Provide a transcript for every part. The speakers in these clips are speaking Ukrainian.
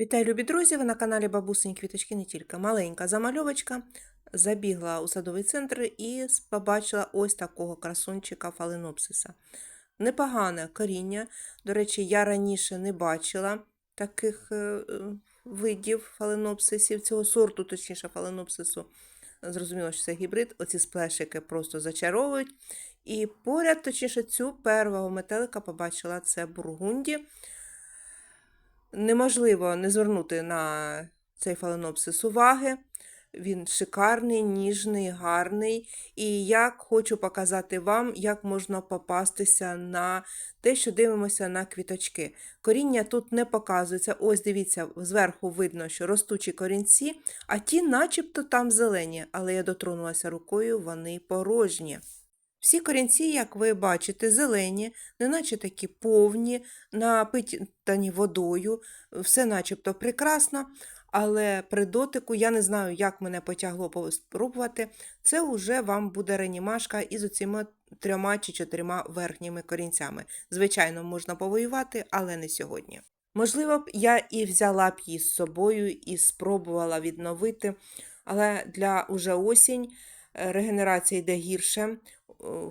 Вітаю, любі друзі! Ви на каналі Бабусині Квіточки не тільки. Маленька замальовочка. Забігла у садовий центр і побачила ось такого красунчика фаленопсиса. Непогане коріння. До речі, я раніше не бачила таких е, видів фаленопсисів, цього сорту, точніше, фаленопсису. Зрозуміло, що це гібрид. Оці сплешики просто зачаровують. І поряд, точніше, цю первого метелика побачила це бургунді неможливо не звернути на цей фаленопсис уваги. Він шикарний, ніжний, гарний. І я хочу показати вам, як можна попастися на те, що дивимося на квіточки. Коріння тут не показується. Ось дивіться, зверху видно, що ростучі корінці, а ті начебто там зелені, але я дотронулася рукою, вони порожні. Всі корінці, як ви бачите, зелені, неначе такі повні, напитані водою, все начебто прекрасно, але при дотику я не знаю, як мене потягло спробувати. Це вже вам буде ренімашка із оціма трьома чи чотирма верхніми корінцями. Звичайно, можна повоювати, але не сьогодні. Можливо б я і взяла б її з собою і спробувала відновити, але для уже осінь регенерація йде гірше.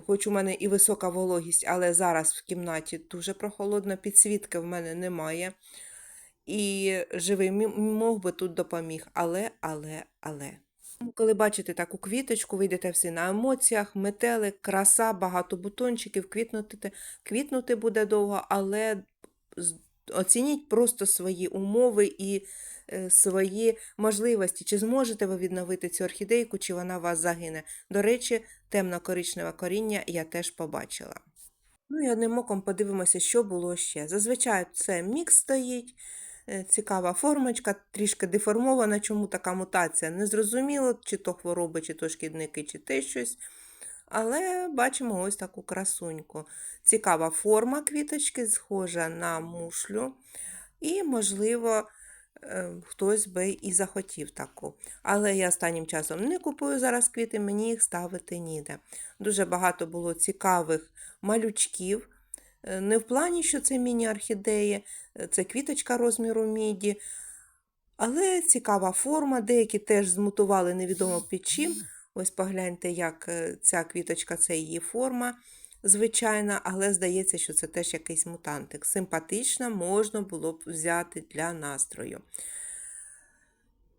Хоч у мене і висока вологість, але зараз в кімнаті дуже прохолодно, підсвітки в мене немає. І живий мох би тут допоміг. Але, але, але. Коли бачите таку квіточку, ви йдете всі на емоціях, метелик, краса, багато бутончиків, квітнути, квітнути буде довго, але оцініть просто свої умови і свої можливості. Чи зможете ви відновити цю орхідейку, чи вона у вас загине. До речі, темно-коричневе коріння я теж побачила. Ну і одним оком подивимося, що було ще. Зазвичай це мікс стоїть, е, цікава формочка, трішки деформована. Чому така мутація? Незрозуміло, чи то хвороби, чи то шкідники, чи те щось. Але бачимо ось таку красуньку. Цікава форма квіточки, схожа на мушлю. І, можливо, е, хтось би і захотів таку. Але я останнім часом не купую зараз квіти, мені їх ставити ніде. Дуже багато було цікавих малючків. Е, Не в плані, що це міні-орхідеї, е, це квіточка розміру міді. Але цікава форма, деякі теж змутували невідомо під чим. Ось погляньте, як е, ця квіточка, це її форма звичайна, але здається, що це теж якийсь мутантик. Симпатична, можна було б взяти для настрою.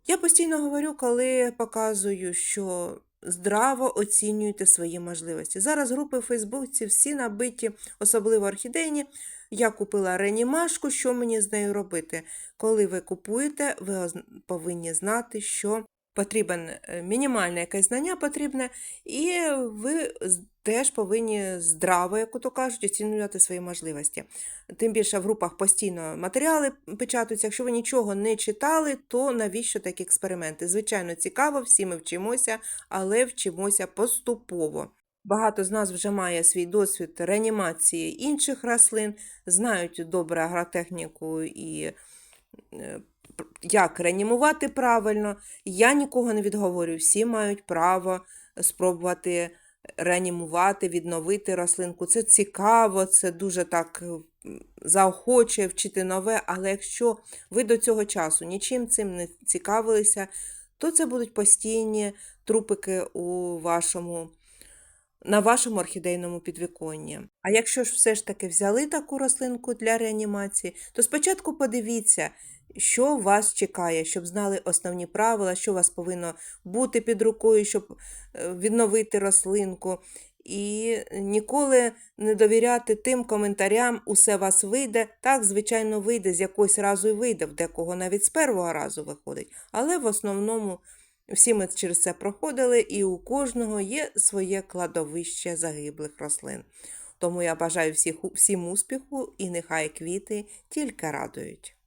Я постійно говорю, коли показую, що здраво оцінюйте свої можливості. Зараз групи в Фейсбуці всі набиті, особливо орхідейні. Я купила ренімашку, що мені з нею робити? Коли ви купуєте, ви повинні знати, що потрібен е, мінімальне якесь знання потрібне, і ви теж повинні здраво, як то кажуть, оцінювати свої можливості. Тим більше в групах постійно матеріали печатаються. Якщо ви нічого не читали, то навіщо такі експерименти? Звичайно, цікаво, всі ми вчимося, але вчимося поступово. Багато з нас вже має свій досвід реанімації інших рослин, знають добре агротехніку і е, як реанімувати правильно. Я нікого не відговорюю, всі мають право спробувати реанімувати, відновити рослинку. Це цікаво, це дуже так м, заохочує вчити нове, але якщо ви до цього часу нічим цим не цікавилися, то це будуть постійні трупики у вашому на вашому орхідейному підвіконні. А якщо ж все ж таки взяли таку рослинку для реанімації, то спочатку подивіться, що вас чекає, щоб знали основні правила, що у вас повинно бути під рукою, щоб е, відновити рослинку. І ніколи не довіряти тим коментарям, усе вас вийде. Так, звичайно, вийде, з якогось разу і вийде, в декого навіть з першого разу виходить. Але в основному всі ми через це проходили, і у кожного є своє кладовище загиблих рослин. Тому я бажаю всіх, всім успіху і нехай квіти тільки радують.